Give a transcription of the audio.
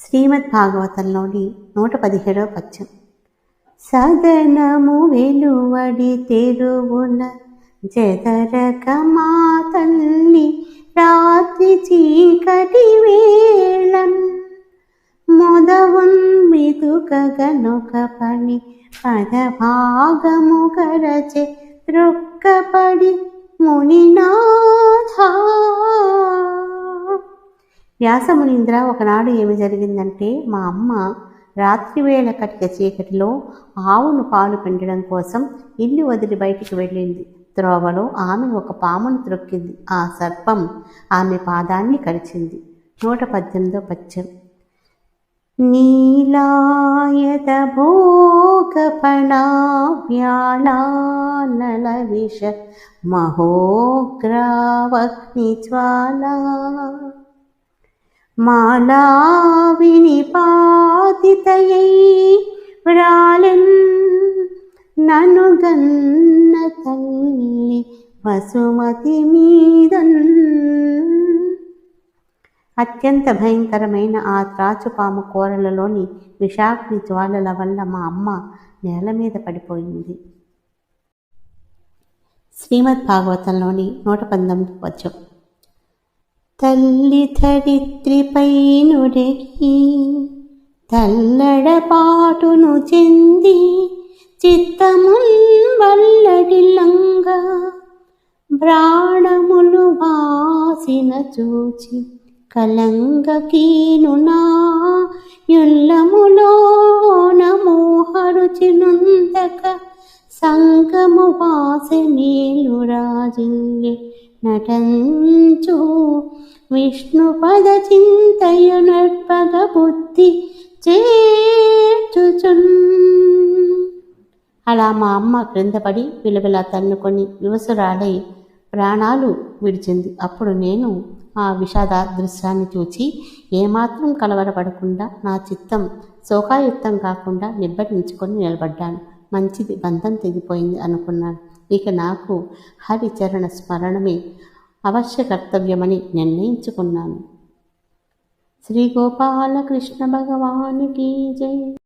శ్రీమద్ భాగవతంలోని నూట పదిహేడవ పద్యం. సదనము వెలువడి తెరువున జదరక మా తల్లి రాత్రి చీకటి వేళన్ మొదవున్ మిదుకగనొక పని పదభాగము కరచే రొక్కపడి మునినాథా వ్యాసమునీంద్ర ఒకనాడు ఏమి జరిగిందంటే మా అమ్మ రాత్రివేళ కటిక చీకటిలో ఆవును పాలు పిండడం కోసం ఇల్లు వదిలి బయటికి వెళ్ళింది. త్రోవలో ఆమె ఒక పామును త్రొక్కింది. ఆ సర్పం ఆమె పాదాన్ని కరిచింది. నూట పద్దెనిమిదో పద్యం. నీలాయత మహోగ్రావగ్ని జ్వాలా మాలావిని పాతితయై వ్రాలెన్ నను గన్న తల్లి వసుమతి మీదన్. అత్యంత భయంకరమైన ఆ త్రాచుపాము కూరలలోని విషాగ్ని జ్వాలల వల్ల మా అమ్మ నేల మీద పడిపోయింది. శ్రీమద్ భాగవతంలోని నూట పంతొమ్మిది పద్యం. తల్లి ధరిత్రిపై నురగి తల్లడపాటును చెంది చిత్తమున్ వల్లడిల్లంగా ప్రాణములు వాసిన చూచి కలంగకీను నా యుల్లములో నమోహరుచినుందక సంగము వాసనీలు రాజిల్లి నటంచు. విష్ణు పద చింతయు నర్పగ బుద్ధి చేర్చుచున్. అలా మా అమ్మ క్రిందపడి విలువల తన్నుకొని వివసురాలై ప్రాణాలు విడిచింది. అప్పుడు నేను ఆ విషాద దృశ్యాన్ని చూచి ఏమాత్రం కలవరపడకుండా నా చిత్తం శోకాయుక్తం కాకుండా నిబ్బటించుకొని నిలబడ్డాను. మంచిది బంధం తెగిపోయింది అనుకున్నాను. ఇక నాకు హరిచరణ స్మరణమే అవశ్య కర్తవ్యమని నిర్ణయించుకున్నాను. శ్రీ గోపాలకృష్ణ భగవానికి జై.